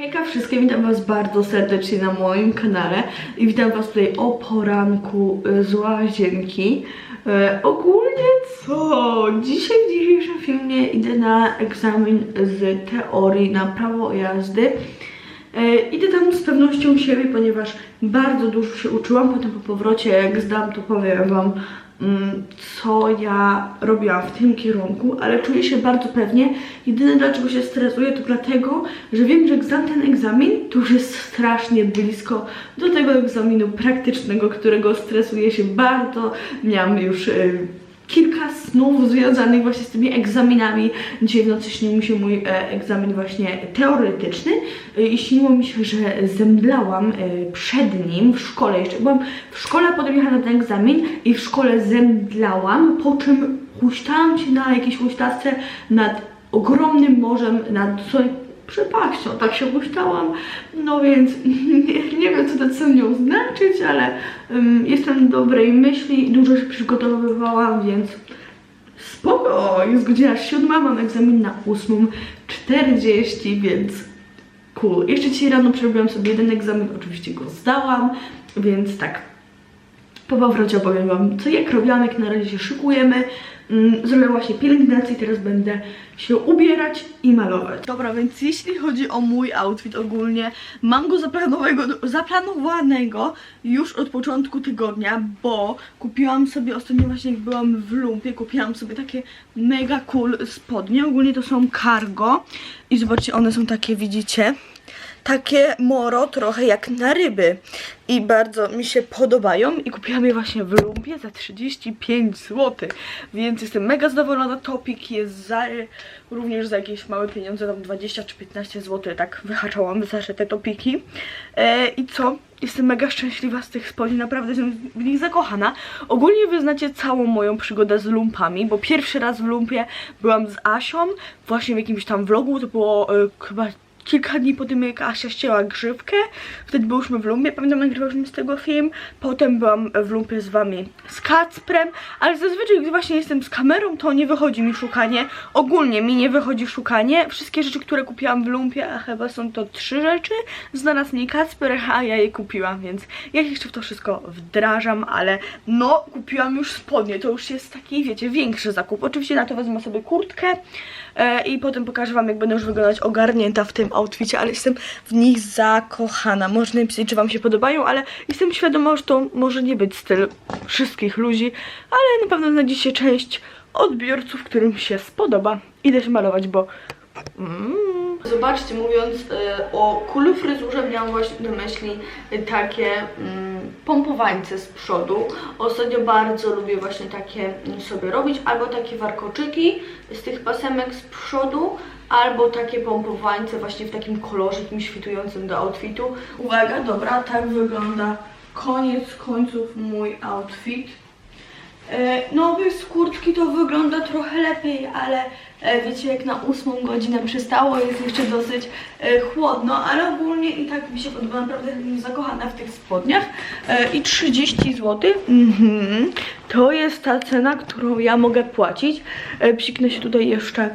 Hejka wszystkim, witam was bardzo serdecznie na moim kanale i witam was tutaj o poranku y, z łazienki. E, ogólnie co? Dzisiaj w dzisiejszym filmie idę na egzamin z teorii na prawo jazdy. E, idę tam z pewnością siebie, ponieważ bardzo dużo się uczyłam. Potem po powrocie, jak zdam, to powiem wam, co ja robiłam w tym kierunku, ale czuję się bardzo pewnie. Jedyne dlaczego się stresuję, to dlatego, że wiem, że zdam ten egzamin, to już jest strasznie blisko do tego egzaminu praktycznego, którego stresuję się bardzo. Miałam już. Kilka snów związanych właśnie z tymi egzaminami. Dzisiaj w nocy śnił mi się mój e, egzamin właśnie teoretyczny e, i śniło mi się, że zemdlałam e, przed nim w szkole. Jeszcze byłam w szkole, potem jechałam na ten egzamin i w szkole zemdlałam, po czym huśtałam się na jakiejś huśtawce nad ogromnym morzem, nad przepaścią, tak się huśtałam. No więc nie, nie wiem, co to co nią znaczyć, ale um, jestem dobrej myśli dużo się przygotowywałam, więc spoko. Jest godzina siódma, mam egzamin na 8.40, więc cool. Jeszcze dzisiaj rano przerobiłam sobie jeden egzamin, oczywiście go zdałam, więc tak. Po powrocie opowiem wam, co jak robiłam, jak na razie się szykujemy. Mm, Zrobiłam właśnie pielęgnację i teraz będę się ubierać i malować. Dobra, więc jeśli chodzi o mój outfit ogólnie, mam go zaplanowanego już od początku tygodnia, bo kupiłam sobie ostatnio właśnie jak byłam w lumpie, kupiłam sobie takie mega cool spodnie. Ogólnie to są cargo i zobaczcie, one są takie, widzicie? Takie moro trochę jak na ryby. I bardzo mi się podobają. I kupiłam je właśnie w lumpie za 35 zł, więc jestem mega zadowolona, topik jest za, również za jakieś małe pieniądze, tam 20 czy 15 zł, tak wyhaczałam za te topiki. E, i co? Jestem mega szczęśliwa z tych spodni, naprawdę jestem w nich zakochana. Ogólnie wy znacie całą moją przygodę z lumpami, bo pierwszy raz w lumpie byłam z Asią, właśnie w jakimś tam vlogu, to było e, chyba kilka dni po tym, jak Asia ścięła grzywkę. Wtedy byliśmy w lumpie, pamiętam, nagrywałyśmy z tego film. Potem byłam w lumpie z wami z Kacprem, ale zazwyczaj, gdy właśnie jestem z kamerą, to nie wychodzi mi szukanie. Ogólnie mi nie wychodzi szukanie. Wszystkie rzeczy, które kupiłam w lumpie, a chyba są to trzy rzeczy, znalazł mi Kacper, a ja je kupiłam, więc ja jeszcze w to wszystko wdrażam, ale no, kupiłam już spodnie. To już jest taki, wiecie, większy zakup. Oczywiście na to wezmę sobie kurtkę e, i potem pokażę wam, jak będę już wyglądać ogarnięta w tym outficie, ale jestem w nich zakochana. Można napisać, czy wam się podobają, ale jestem świadoma, że to może nie być styl wszystkich ludzi, ale na pewno znajdziecie część odbiorców, którym się spodoba. Idę się malować, bo... Mm. Zobaczcie, mówiąc e, o kulu fryzurze, miałam właśnie na myśli takie mm, pompowańce z przodu. Ostatnio bardzo lubię właśnie takie sobie robić, albo takie warkoczyki z tych pasemek z przodu, albo takie pompowańce właśnie w takim kolorze, takim świtującym do outfitu. Uwaga, dobra, tak wygląda koniec końców mój outfit. E, No bez kurtki to wygląda trochę lepiej, ale e, wiecie jak na ósmą godzinę przystało, jest jeszcze dosyć e, chłodno, ale ogólnie i tak mi się podoba, naprawdę jestem zakochana w tych spodniach i 30 zł, mhm. to jest ta cena, którą ja mogę płacić. Psiknę się tutaj jeszcze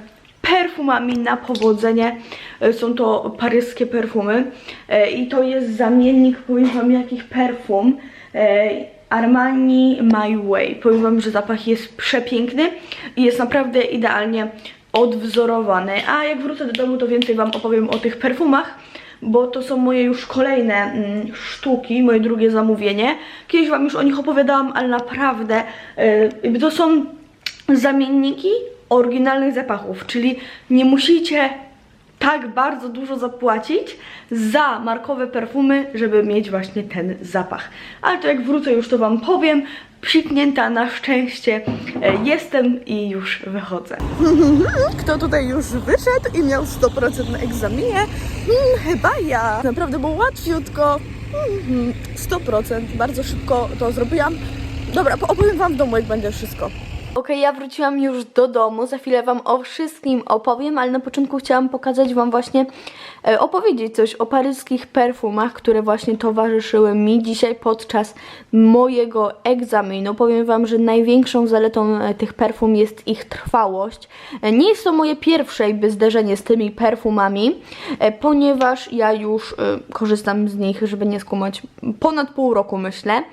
perfumami na powodzenie. E, Są to paryskie perfumy E, i to jest zamiennik, powiem wam jakich perfum. E, Armani My Way. Powiem wam, że zapach jest przepiękny i jest naprawdę idealnie odwzorowany. A jak wrócę do domu, to więcej wam opowiem o tych perfumach, bo to są moje już kolejne mm, sztuki, moje drugie zamówienie. Kiedyś wam już o nich opowiadałam, ale naprawdę to są zamienniki oryginalnych zapachów, czyli nie musicie tak bardzo dużo zapłacić za markowe perfumy, żeby mieć właśnie ten zapach. Ale to jak wrócę już to wam powiem. Psiknięta na szczęście e, jestem i już wychodzę. Kto tutaj już wyszedł i miał 100% na egzaminie? Hmm, chyba ja. Naprawdę było łatwiutko. Hmm, 100%. Bardzo szybko to zrobiłam. Dobra, opowiem wam w domu, jak będzie wszystko. Okej, ja wróciłam już do domu, za chwilę Wam o wszystkim opowiem, ale na początku chciałam pokazać Wam właśnie, e, opowiedzieć coś o paryskich perfumach, które właśnie towarzyszyły mi dzisiaj podczas mojego egzaminu. Powiem Wam, że największą zaletą e, tych perfum jest ich trwałość. E, Nie jest to moje pierwsze jakby zderzenie z tymi perfumami, e, ponieważ ja już e, korzystam z nich, żeby nie skumać, ponad pół roku myślę.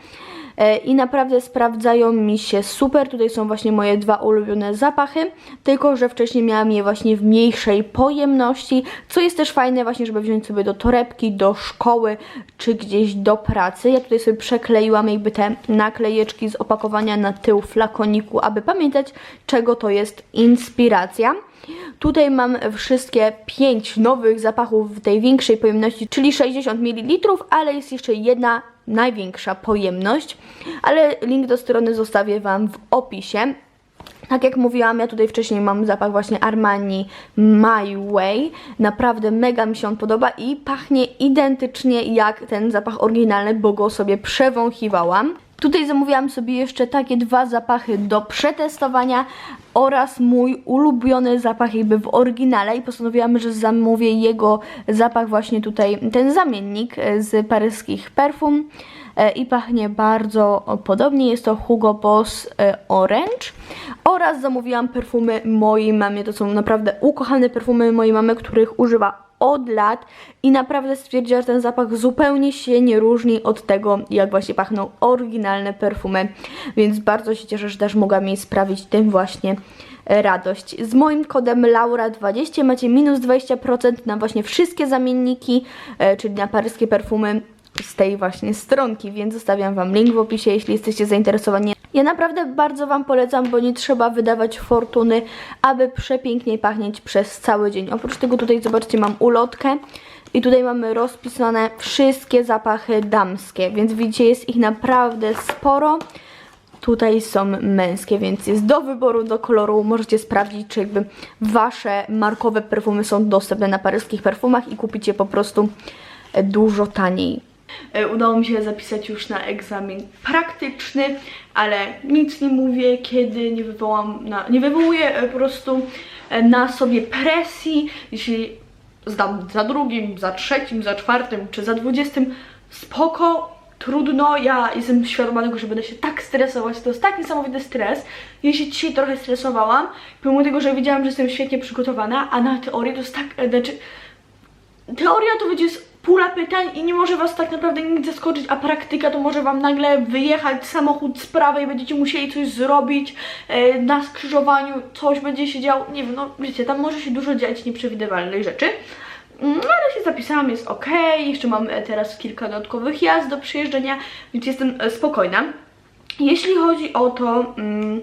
E, i naprawdę sprawdzają mi się super. Tutaj są właśnie moje dwa ulubione zapachy, tylko że wcześniej miałam je właśnie w mniejszej pojemności, co jest też fajne właśnie, żeby wziąć sobie do torebki, do szkoły czy gdzieś do pracy. Ja tutaj sobie przekleiłam jakby te naklejeczki z opakowania na tył flakoniku, aby pamiętać czego to jest inspiracja. Tutaj mam wszystkie 5 nowych zapachów w tej większej pojemności, czyli 60 ml, ale jest jeszcze jedna największa pojemność, ale link do strony zostawię Wam w opisie. Tak jak mówiłam, ja tutaj wcześniej mam zapach właśnie Armani My Way. Naprawdę mega mi się on podoba i pachnie identycznie jak ten zapach oryginalny, bo go sobie przewąchiwałam. Tutaj zamówiłam sobie jeszcze takie dwa zapachy do przetestowania oraz mój ulubiony zapach jakby w oryginale i postanowiłam, że zamówię jego zapach właśnie tutaj, ten zamiennik e, z paryskich perfum e, i pachnie bardzo podobnie. Jest to Hugo Boss e, Orange oraz zamówiłam perfumy mojej mamy. To są naprawdę ukochane perfumy mojej mamy, których używa od lat i naprawdę stwierdziła, że ten zapach zupełnie się nie różni od tego, jak właśnie pachną oryginalne perfumy, więc bardzo się cieszę, że też mogłam jej sprawić tym właśnie radość. Z moim kodem LAURA20 macie minus 20% na właśnie wszystkie zamienniki, e, czyli na paryskie perfumy z tej właśnie stronki, więc zostawiam Wam link w opisie, jeśli jesteście zainteresowani. Ja naprawdę bardzo Wam polecam, bo nie trzeba wydawać fortuny, aby przepięknie pachnieć przez cały dzień. Oprócz tego tutaj zobaczcie, mam ulotkę i tutaj mamy rozpisane wszystkie zapachy damskie, więc widzicie, jest ich naprawdę sporo. Tutaj są męskie, więc jest do wyboru, do koloru. Możecie sprawdzić, czy jakby Wasze markowe perfumy są dostępne na paryskich perfumach i kupić je po prostu dużo taniej. E, Udało mi się zapisać już na egzamin praktyczny, ale nic nie mówię, kiedy nie wywołam, na, nie wywołuję e, po prostu e, na sobie presji, jeśli zdam za drugim, za trzecim, za czwartym czy za dwudziestym, spoko, trudno, ja jestem świadoma tego, że będę się tak stresować, to jest tak niesamowity stres. Się dzisiaj trochę stresowałam, pomimo tego, że wiedziałam, że jestem świetnie przygotowana, a na teorię to jest tak, znaczy teoria to będzie pula pytań i nie może was tak naprawdę nic zaskoczyć, a praktyka to może wam nagle wyjechać samochód z prawej, będziecie musieli coś zrobić e, na skrzyżowaniu, coś będzie się działo, nie wiem, no wiecie, tam może się dużo dziać nieprzewidywalnych rzeczy. Mm, ale się zapisałam, jest ok, jeszcze mam e, teraz kilka dodatkowych jazd do przyjeżdżenia, więc jestem e, spokojna. Jeśli chodzi o to, mm,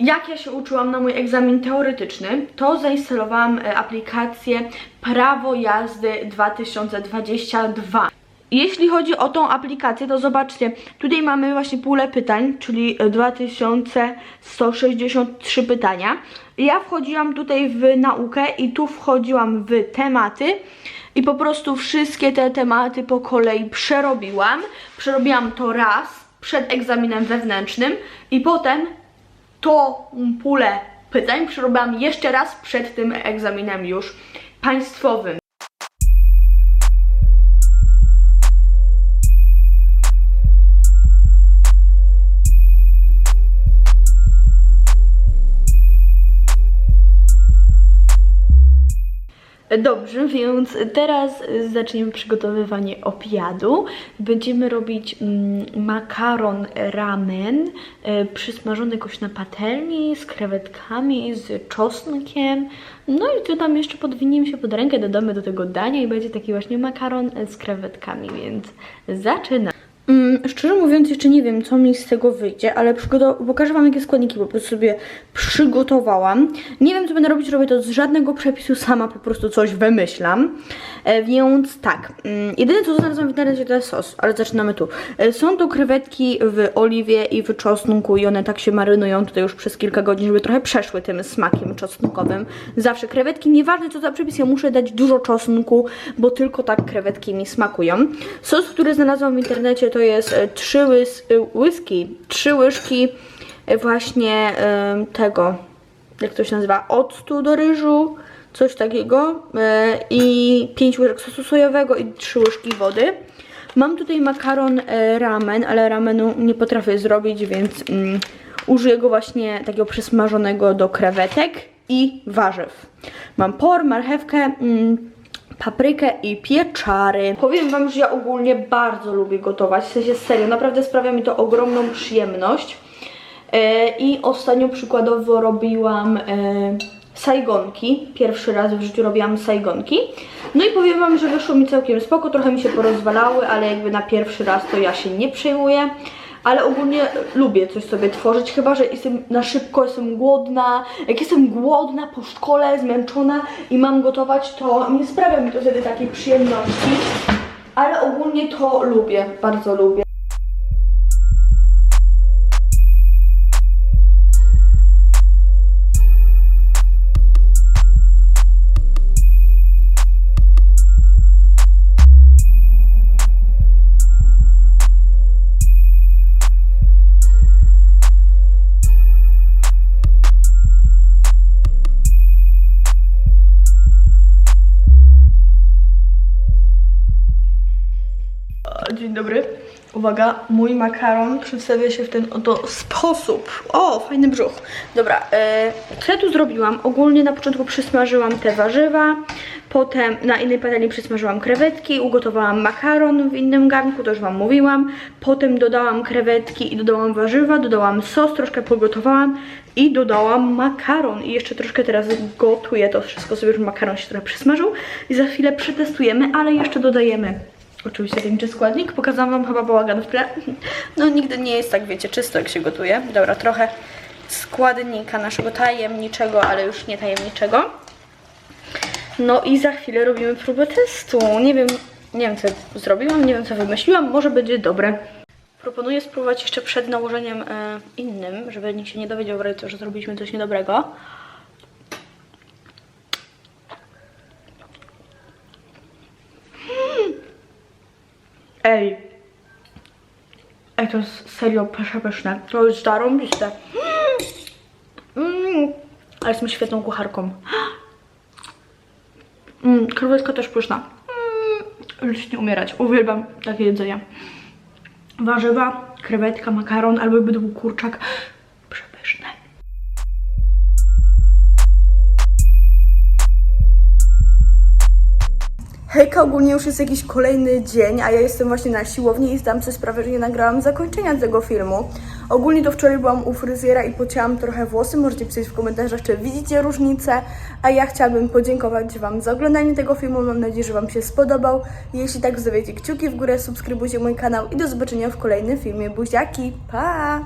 jak ja się uczyłam na mój egzamin teoretyczny, to zainstalowałam e, aplikację Prawo Jazdy 2022. Jeśli chodzi o tą aplikację, to zobaczcie, tutaj mamy właśnie pulę pytań, czyli e, 2163 pytania. Ja wchodziłam tutaj w naukę i tu wchodziłam w tematy i po prostu wszystkie te tematy po kolei przerobiłam. Przerobiłam to raz przed egzaminem wewnętrznym i potem tą pulę pytań przerobiłam jeszcze raz przed tym egzaminem już państwowym. Dobrze, więc teraz zaczniemy przygotowywanie obiadu. Będziemy robić mm, makaron ramen e, przysmażony jakoś na patelni z krewetkami, z czosnkiem. No i tu tam jeszcze podwinimy się pod rękę, dodamy do tego dania i będzie taki właśnie makaron z krewetkami, więc zaczynamy. Mm, szczerze mówiąc, jeszcze nie wiem, co mi z tego wyjdzie, ale pokażę Wam, jakie składniki po prostu sobie przygotowałam. Nie wiem, co będę robić, robię to z żadnego przepisu, sama po prostu coś wymyślam. E, więc tak, mm, jedyne co znalazłam w internecie to jest sos, ale zaczynamy tu. E, są to krewetki w oliwie i w czosnku i one tak się marynują tutaj już przez kilka godzin, żeby trochę przeszły tym smakiem czosnkowym. Zawsze krewetki, nieważne co za przepis, ja muszę dać dużo czosnku, bo tylko tak krewetki mi smakują. Sos, który znalazłam w internecie to jest e, trzy łys, e, łyski, trzy łyżki e, właśnie tego, jak to się nazywa, octu do ryżu, coś takiego e, i 5 łyżek sosu sojowego i 3 łyżki wody. Mam tutaj makaron e, ramen, ale ramenu nie potrafię zrobić, więc mm, użyję go właśnie takiego przysmażonego do krewetek i warzyw. Mam por, marchewkę, mm, paprykę i pieczary. Powiem Wam, że ja ogólnie bardzo lubię gotować, w sensie serio, naprawdę sprawia mi to ogromną przyjemność. E, I ostatnio przykładowo robiłam e, sajgonki. Pierwszy raz w życiu robiłam sajgonki. No i powiem Wam, że wyszło mi całkiem spoko, trochę mi się porozwalały, ale jakby na pierwszy raz to ja się nie przejmuję. Ale ogólnie lubię coś sobie tworzyć, chyba że jestem na szybko, jestem głodna. Jak jestem głodna po szkole, zmęczona i mam gotować, to nie sprawia mi to wtedy takiej przyjemności. Ale ogólnie to lubię, bardzo lubię. Dzień dobry. Uwaga, mój makaron przedstawia się w ten oto sposób. O, fajny brzuch. Dobra, e, co ja tu zrobiłam? Ogólnie na początku przysmażyłam te warzywa, potem na innej patelni przysmażyłam krewetki, ugotowałam makaron w innym garnku, to już Wam mówiłam. Potem dodałam krewetki i dodałam warzywa, dodałam sos, troszkę pogotowałam i dodałam makaron. I jeszcze troszkę teraz gotuję to wszystko sobie, żeby makaron się trochę przysmażył. I za chwilę przetestujemy, ale jeszcze dodajemy Oczywiście tajemniczy składnik. Pokazałam Wam chyba bałagan w tle. No nigdy nie jest tak, wiecie, czysto jak się gotuje. Dobra, trochę składnika naszego tajemniczego, ale już nie tajemniczego. No i za chwilę robimy próbę testu. Nie wiem, nie wiem co zrobiłam, nie wiem co wymyśliłam, może będzie dobre. Proponuję spróbować jeszcze przed nałożeniem e, innym, żeby nikt się nie dowiedział że zrobiliśmy coś niedobrego. Ej. Ej, to jest serio przepyszne. To jest zarąbiste. Mm. Ale jestem świetną kucharką. Mm, też pyszna. Mm. Nie umierać. Uwielbiam takie jedzenie. Warzywa, krewetka, makaron albo był kurczak. Hejka, ogólnie już jest jakiś kolejny dzień, a ja jestem właśnie na siłowni i zdam sobie sprawę, że nie nagrałam zakończenia tego filmu. Ogólnie to wczoraj byłam u fryzjera i pocięłam trochę włosy, możecie pisać w komentarzach, czy widzicie różnicę, a ja chciałabym podziękować Wam za oglądanie tego filmu, mam nadzieję, że Wam się spodobał. Jeśli tak, zostawiajcie kciuki w górę, subskrybujcie mój kanał i do zobaczenia w kolejnym filmie. Buziaki, pa!